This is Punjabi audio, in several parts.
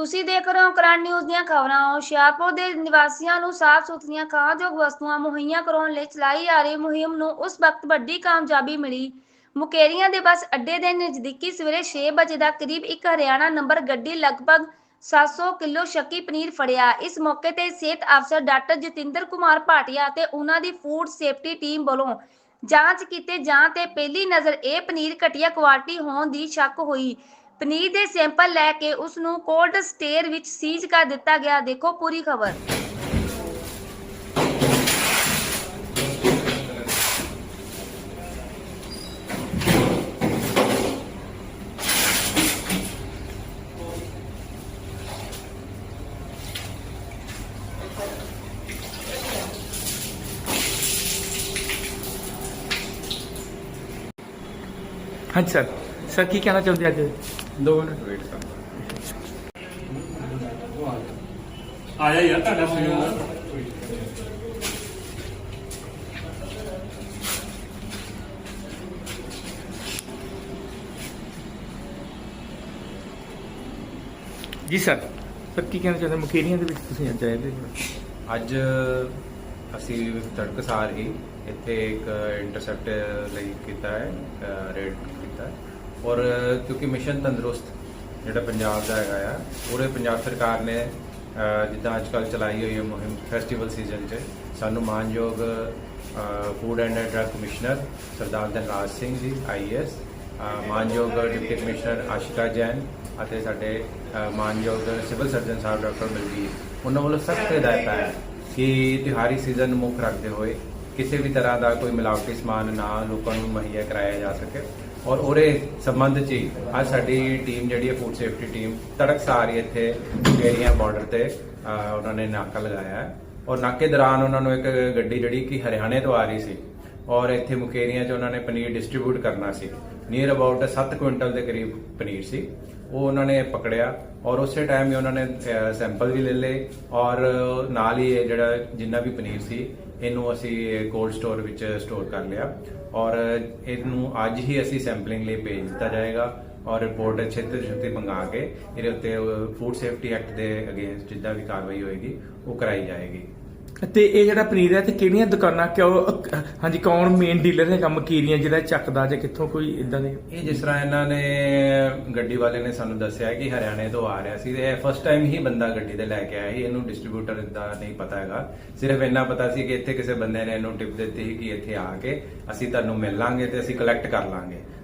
ਤੁਸੀਂ ਦੇਖ ਰਹੇ ਹੋ ਕਰਾਂ ਨਿਊਜ਼ ਦੀਆਂ ਖਬਰਾਂ। ਹੁਸ਼ਿਆਰਪੁਰ ਦੇ ਨਿਵਾਸੀਆਂ ਨੂੰ ਸਾਫ਼ ਸੁਥਰੀਆਂ ਖਾਣਯੋਗ ਵਸਤੂਆਂ ਮੁਹੱਈਆ ਕਰਾਉਣ ਲਈ ਚਲਾਈ ਜਾ ਰਹੀ ਮੁਹਿੰਮ ਨੂੰ ਉਸ ਵਕਤ ਵੱਡੀ ਕਾਮਯਾਬੀ ਮਿਲੀ। ਮੁਕੇਰੀਆਂ ਦੇ ਬੱਸ ਅੱਡੇ ਦੇ ਨਜ਼ਦੀਕੀ ਸਵੇਰੇ 6 ਵਜੇ ਦਾ ਕਰੀਬ ਇੱਕ ਹਰਿਆਣਾ ਨੰਬਰ ਗੱਡੀ ਲਗਭਗ 700 ਕਿਲੋ ਸ਼ੱਕੀ ਪਨੀਰ ਫੜਿਆ। ਇਸ ਮੌਕੇ ਤੇ ਸਿਹਤ ਅਫਸਰ ਡਾਕਟਰ ਜਤਿੰਦਰ ਕੁਮਾਰ ਭਾਟੀਆ ਅਤੇ ਉਹਨਾਂ ਦੀ ਫੂਡ ਸੇਫਟੀ ਟੀਮ ਵੱਲੋਂ ਜਾਂਚ ਕੀਤੇ ਜਾਂ ਤੇ ਪਹਿਲੀ ਨਜ਼ਰ ਇਹ ਪਨੀਰ ਘਟੀਆ ਕੁਆਲਿਟੀ ਹੋਣ ਦੀ ਸ਼ੱਕ ਹੋਈ। ਪਨੀਰ ਦੇ ਸੈਂਪਲ ਲੈ ਕੇ ਉਸ ਨੂੰ ਕੋਲਡ ਸਟੇਰ ਵਿੱਚ ਸੀਜ਼ ਕਰ ਦਿੱਤਾ ਗਿਆ। ਦੇਖੋ ਪੂਰੀ ਖਬਰ। ਹਾਂਜੀ, ਸਰ। ਸਰ, ਕੀ ਕਹਿਣਾ ਚਾਹੁੰਦੇ ਅੱਜ? ਦੋ ਮਿੰਟ ਵੇਟ ਕਰ। ਆਇਆ ਯਾਰ ਤੁਹਾਡਾ ਫੋਨ ਜੀ ਸਰ ਸਰ ਕੀ ਕਹਿਣਾ ਚਾਹੁੰਦੇ ਮੁਕੇਰੀਆਂ ਦੇ ਵਿੱਚ ਤੁਸੀਂ ਅੱਜ ਆਏ ਦੇ ਅੱਜ ਅਸੀਂ ਤੜਕਸਾਰ ਹੀ ਇੱਥੇ ਇੱਕ ਇੰਟਰਸੈਪਟ ਲਈ ਕੀਤਾ ਹੈ ਰੇਡ ਕੀਤਾ ਹੈ। ਔਰ ਕਿਉਂਕਿ ਮਿਸ਼ਨ ਤੰਦਰੁਸਤ ਜਿਹੜਾ ਪੰਜਾਬ ਦਾ ਹੈਗਾ ਆ, ਪੂਰੇ ਪੰਜਾਬ ਸਰਕਾਰ ਨੇ ਜਿੱਦਾਂ ਅੱਜ ਕੱਲ ਚਲਾਈ ਹੋਈ ਹੈ ਮੁਹਿੰਮ ਫੈਸਟੀਵਲ ਸੀਜ਼ਨ 'ਚ, ਸਾਨੂੰ ਮਾਨਯੋਗ food and drug commissioner Sardar Dhanraj Singh ji IAS ਮਾਨਯੋਗ ਡਿਪਟੀ ਕਮਿਸ਼ਨਰ ਆਸ਼ਿਕਾ ਜੈਨ ਅਤੇ ਸਾਡੇ ਮਾਨਯੋਗ ਸਿਵਲ ਸਰਜਨ ਸਾਹਿਬ ਡਾਕਟਰ ਬਲਬੀਰ ਉਹਨਾਂ ਵੱਲੋਂ ਸਖਤ ਹਦਾਇਤਾਂ ਹੈ ਕਿ ਤਿਉਹਾਰੀ ਸੀਜ਼ਨ ਨੂੰ ਮੁੱਖ ਰੱਖਦੇ ਹੋਏ ਕਿਸੇ ਵੀ ਤਰ੍ਹਾਂ ਦਾ ਕੋਈ ਮਿਲਾਵਟੀ ਸਮਾਨ ਨਾ ਲੋਕਾਂ ਨੂੰ ਮੁਹੱਈਆ ਕਰਾਇਆ ਜਾ ਸਕੇ। ਔਰ ਉਹਦੇ ਸੰਬੰਧ 'ਚ ਹੀ ਅੱਜ ਸਾਡੀ ਟੀਮ ਜਿਹੜੀ ਹੈ ਫੂਡ ਸੇਫਟੀ ਟੀਮ ਤੜਕਸਾਰ ਹੀ ਇੱਥੇ ਏਰੀਆ ਬਾਰਡਰ ਤੇ ਅ, ਉਹਨਾਂ ਨੇ ਨਾਕਾ ਲਗਾਇਆ ਹੈ। ਔਰ ਨਾਕੇ ਦੌਰਾਨ ਉਹਨਾਂ ਨੂੰ ਇੱਕ ਗੱਡੀ ਜਿਹੜੀ ਕਿ ਹਰਿਆਣੇ ਤੋਂ ਆ ਰਹੀ ਸੀ ਔਰ ਇੱਥੇ ਮੁਕੇਰੀਆਂ 'ਚ ਉਹਨਾਂ ਨੇ ਪਨੀਰ ਡਿਸਟ੍ਰੀਬਿਊਟ ਕਰਨਾ ਸੀ। ਨੀਅਰ ਅਬਾਊਟ 7 ਕੁਇੰਟਲ ਦੇ ਕਰੀਬ ਪਨੀਰ ਸੀ। ਉਹ ਉਹਨਾਂ ਨੇ ਪਕੜਿਆ ਔਰ ਉਸੇ ਟਾਈਮ ਹੀ ਉਹਨਾਂ ਨੇ ਸੈਂਪਲ ਵੀ ਲੈ ਲਏ ਔਰ ਨਾਲ ਹੀ ਇਹ ਜਿਹੜਾ ਜਿੰਨਾ ਵੀ ਪਨੀਰ ਸੀ ਇਹਨੂੰ ਅਸੀਂ ਕੋਲਡ ਸਟੋਰ ਵਿੱਚ ਸਟੋਰ ਕਰ ਲਿਆ। ਔਰ ਇਹਨੂੰ ਅੱਜ ਹੀ ਅਸੀਂ ਸੈਂਪਲਿੰਗ ਲਈ ਭੇਜ ਦਿੱਤਾ ਜਾਏਗਾ ਔਰ ਰਿਪੋਰਟ ਛੇਤੀ ਛੇਤੀ ਮੰਗਾ ਕੇ ਇਹਦੇ ਉੱਤੇ ਫੂਡ ਸੇਫਟੀ ਐਕਟ ਦੇ ਅਗੇਂਸਟ ਜਿੱਦਾਂ ਵੀ ਕਾਰਵਾਈ ਹੋਏਗੀ, ਉਹ ਕਰਾਈ ਜਾਏਗੀ। ਤੇ ਇਹ ਜਿਹੜਾ ਪਨੀਰ ਹੈ, ਤੇ ਕਿਹੜੀਆਂ ਦੁਕਾਨਾਂ, ਕਿਉਂ, ਹਾਂਜੀ, ਕੌਣ ਮੇਨ ਡੀਲਰ ਕੰਮ ਮਕੀਰੀਆਂ ਜਿਹੜਾ ਚੱਕਦਾ ਜਾਂ ਕਿੱਥੋਂ ਕੋਈ ਇਦਾਂ ਦੇ? ਇਹ ਜਿਸ ਤਰ੍ਹਾਂ ਇਹਨਾਂ ਨੇ ਗੱਡੀ ਵਾਲੇ ਨੇ ਸਾਨੂੰ ਦੱਸਿਆ ਕਿ ਹਰਿਆਣੇ ਤੋਂ ਆ ਰਿਹਾ ਸੀ, ਤੇ ਫਸਟ ਟਾਈਮ ਹੀ ਬੰਦਾ ਗੱਡੀ ਤੇ ਲੈ ਕੇ ਆਇਆ ਸੀ, ਇਹਨੂੰ ਡਿਸਟ੍ਰੀਬਿਊਟਰ ਦਾ ਨਹੀਂ ਪਤਾ ਹੈਗਾ। ਸਿਰਫ ਇੰਨਾ ਪਤਾ ਸੀ ਕਿ ਇੱਥੇ ਕਿਸੇ ਬੰਦੇ ਨੇ ਇਹਨੂੰ ਟਿਪ ਦਿੱਤੀ ਸੀ ਕਿ ਇੱਥੇ ਆ ਕੇ ਅਸੀਂ ਤੁਹਾਨੂੰ ਮਿਲ ਲਾਂਗੇ ਤੇ ਅਸੀਂ ਕਲੈਕਟ ਕਰ ਲਾਂਗੇ।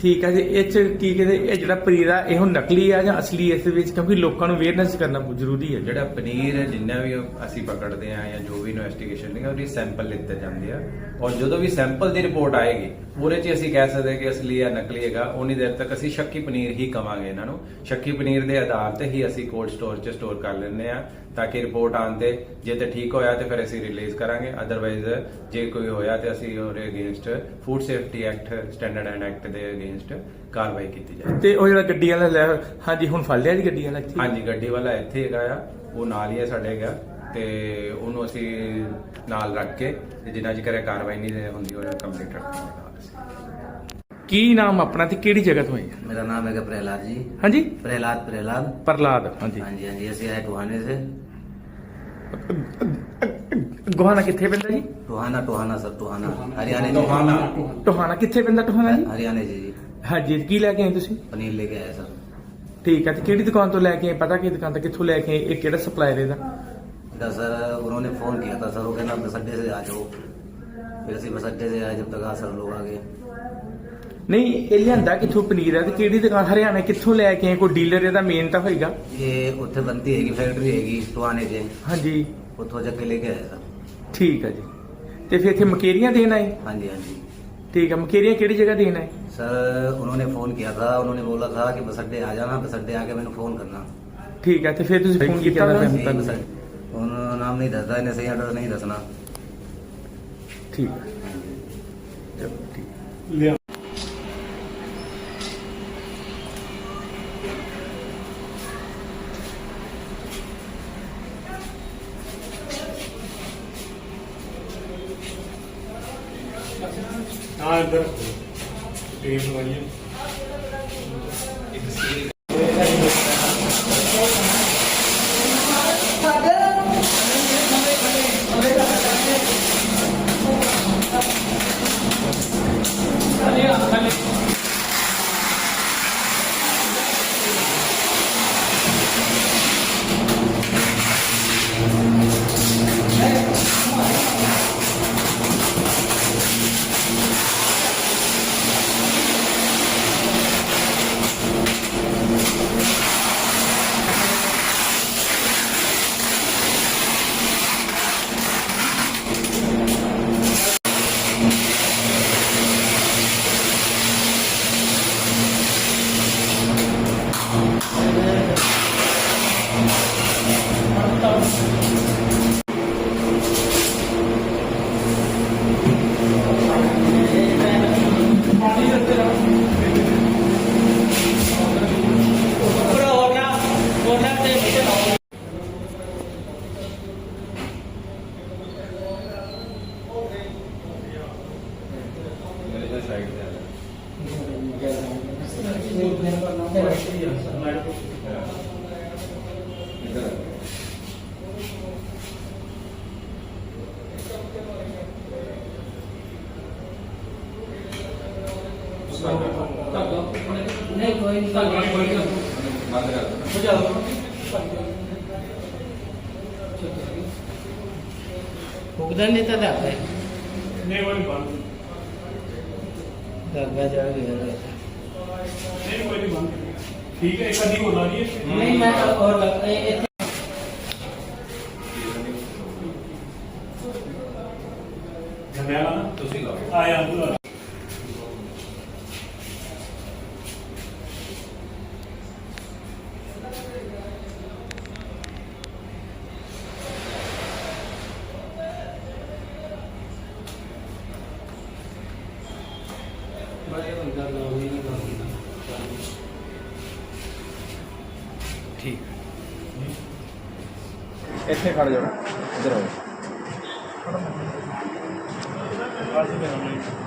ਠੀਕ ਹੈ ਜੀ, ਇਹ ਚ ਕੀ ਕਹਿੰਦੇ, ਇਹ ਜਿਹੜਾ ਪਨੀਰ ਆ, ਇਹ ਨਕਲੀ ਆ ਜਾਂ ਅਸਲੀ ਇਸ ਦੇ ਵਿੱਚ? ਕਿਉਂਕਿ ਲੋਕਾਂ ਨੂੰ ਅਵੇਅਰਨੈਸ ਕਰਨਾ ਜ਼ਰੂਰੀ ਹੈ ਜਿਹੜਾ ਪਨੀਰ ਜਿੰਨਾ ਵੀ ਅਸੀਂ ਪਕੜਦੇ ਆ ਜਾਂ ਜੋ ਵੀ ਇਨਵੈਸਟੀਗੇਸ਼ਨ ਹੈ ਉਹਦੀ ਸੈਂਪਲ ਲਿੱਤੇ ਜਾਂਦੇ ਆ। ਔਰ ਜਦੋਂ ਵੀ ਸੈਂਪਲ ਦੀ ਰਿਪੋਰਟ ਆਏਗੀ, ਉਹਦੇ 'ਚ ਅਸੀਂ ਕਹਿ ਸਕਦੇ ਕਿ ਅਸਲੀ ਆ, ਨਕਲੀ ਹੈਗਾ। ਉਨੀ ਦੇਰ ਤੱਕ ਅਸੀਂ ਸ਼ੱਕੀ ਪਨੀਰ ਹੀ ਕਵਾਂਗੇ ਇਹਨਾਂ ਨੂੰ। ਸ਼ੱਕੀ ਪਨੀਰ ਦੇ ਆਧਾਰ ਤੇ ਹੀ ਅਸੀਂ ਕੋਲਡ ਸਟੋਰ 'ਚ ਸਟੋਰ ਕਰ ਲੈਂਦੇ ਆ ਤਾਂ ਕਿ ਰਿਪੋਰਟ ਆਉਣ ਤੇ ਜੇ ਤੇ ਠੀਕ ਹੋਇਆ ਤੇ ਫਿਰ ਅਸੀਂ ਰਿਲੀਜ਼ ਕਰਾਂਗੇ। ਅਦਰਵਾਈਜ਼ ਜੇ ਕੋਈ ਹੋਇਆ ਤੇ ਅਸੀਂ ਉਹਦੇ against food safety act standard and act ਦੇ ਅਗੇਂਸਟ ਕਾਰਵਾਈ ਕੀਤੀ ਜਾਏ। ਤੇ ਉਹ ਜਿਹੜਾ ਗੱਡੀ ਵਾਲਾ ਲੈ ਹਾਂਜੀ ਹੁਣ ਫੜ ਲਿਆ ਜੀ ਗੱਡੀ ਵਾਲਾ ਹਾਂਜੀ ਗੱਡੀ ਵਾਲਾ ਇੱਥੇ ਹੈਗਾ ਆ। ਉਹ ਨਾਲ ਹੀ ਹੈ ਸਾਡੇ ਹੈਗਾ। ਤੇ ਉਹਨੂੰ ਅਸੀਂ ਨਾਲ ਰੱਖ ਕੇ ਤੇ ਜਿੰਨਾ ਚਿਰ ਕਾਰਵਾਈ ਨਹੀਂ ਹੁੰਦੀ ਉਹ ਕੰਪਲੀਟ ਰੱਖਾਂਗੇ ਕੀ ਨਾਮ ਆਪਣਾ ਤੇ ਕਿਹੜੀ ਜਗ੍ਹਾ ਤੋਂ ਹੈ ਮੇਰਾ ਨਾਮ ਹੈਗਾ ਪ੍ਰਹਿਲਾਦ ਜੀ। ਹਾਂਜੀ? ਪ੍ਰਹਿਲਾਦ ਪ੍ਰਹਿਲਾਦ। ਪ੍ਰਹਿਲਾਦ ਹਾਂਜੀ। ਹਾਂਜੀ ਹਾਂਜੀ ਅਸੀਂ ਆਏ ਟੋਹਾਨੇ ਸੇ ਗੋਹਾਣਾ ਕਿੱਥੇ ਪੈਂਦਾ ਜੀ टोहाना टोहाना सर टोहाना हरियाणा जी ਟੋਹਾਣਾ ਕਿੱਥੇ ਪੈਂਦਾ ਟੋਹਾਣਾ ਜੀ हरियाणा जी जी ਹਾਂਜੀ ਕੀ ਲੈ ਕੇ ਆਏ ਤੁਸੀਂ पनीर लेके आए सर ਠੀਕ ਹੈ ਤੇ ਕਿਹੜੀ ਦੁਕਾਨ ਤੋਂ ਲੈ ਕੇ ਆਏ ਪਤਾ ਕਿ ਦੁਕਾਨ ਤੋਂ ਕਿੱਥੋਂ ਲੈ ਕੇ ਆਏ ਇਹ ਕਿਹੜਾ ਸਪਲਾਇਰ ਇਹਦਾ इधर सर उन्होंने फोन किया था सर वो कहना बस अड्डे से आ जाओ फिर ਅਸੀਂ बस अड्डे से आए जब तक आ सर लोग आ गए ਨਹੀਂ ਇਹ ਲਿਆਂਦਾ ਕਿੱਥੋਂ ਪਨੀਰ ਹੈ ਤੇ ਕਿਹੜੀ ਦੁਕਾਨ ਹਰਿਆਣਾ ਕਿੱਥੋਂ ਲੈ ਕੇ ਆਏ ਕੋਈ ਡੀਲਰ ਇਹਦਾ ਮੇਨ ਤਾਂ ਹੋਏਗਾ ये ਉੱਥੇ बनती हैगी फैक्ट्री हैगी टोहाने से ਹਾਂਜੀ ਉੱਥੋਂ ਜਾ ਕੇ ਲੈ ਕੇ ਆਏ ਸਰ ਠੀਕ ਹੈ ਜੀ ਤੇ ਫਿਰ ਇੱਥੇ ਮਕੇਰੀਆਂ ਦੇਣ ਆਏ हाँ जी हाँ जी ਠੀਕ ਹੈ ਮਕੇਰੀਆਂ ਕਿਹੜੀ ਜਗ੍ਹਾ ਦੇਣ ਆਏ सर उन्होंने फोन किया था उन्होंने बोला था कि बस अड्डे आ जाना बस अड्डे आके मैंने फोन करना ਠੀਕ ਹੈ ਤੇ ਫਿਰ ਤੁਸੀਂ ਫੋਨ ਕੀਤਾ जी, ਹੋਇਆ? बस अड्डे- उन्होंने नाम नहीं दसदा इन्हें सही एड्रेस नहीं दसना ਠੀਕ ਹੈ ਚਲੋ ਠੀਕ ਲਿਆ ਹਾਂ ਇੱਧਰ। ਟੇਪ ਲਵਾਈਏ ਇੱਕ ਸੀ ਇੱਧਰ ਆ। ਬੰਦ ਕਰ ਦਿਓ। ਭੁਗਤਣ ਨਹੀਂ ਤਾਂ ਦੱਸ ਨਹੀਂ ਕੋਈ ਨਹੀਂ ਬੰਦ ਦੱਗਾ ਜਾ ਗਿਆ ਨਹੀਂ ਕੋਈ ਨਹੀਂ ਠੀਕ ਹੈ ਇੱਕ ਅੱਧੀ ਹੋਣਾ ਜੀ ਨਹੀਂ ਮੈਂ ਔਰ ਇਹ- ਇੱਥੇ ਜੰਗਿਆਲਾ ਨਾ ਤੁਸੀਂ ਲਾਓ ਆਇਆ ਅੰਦਰ ਬੰਦਾ ਲੋਕ ਹੀ ਨਹੀਂ ਕਰਦਾ ਇੱਥੇ ਖੜ ਜਾਓ ਇੱਧਰ ਆਓ। ਆਸੀ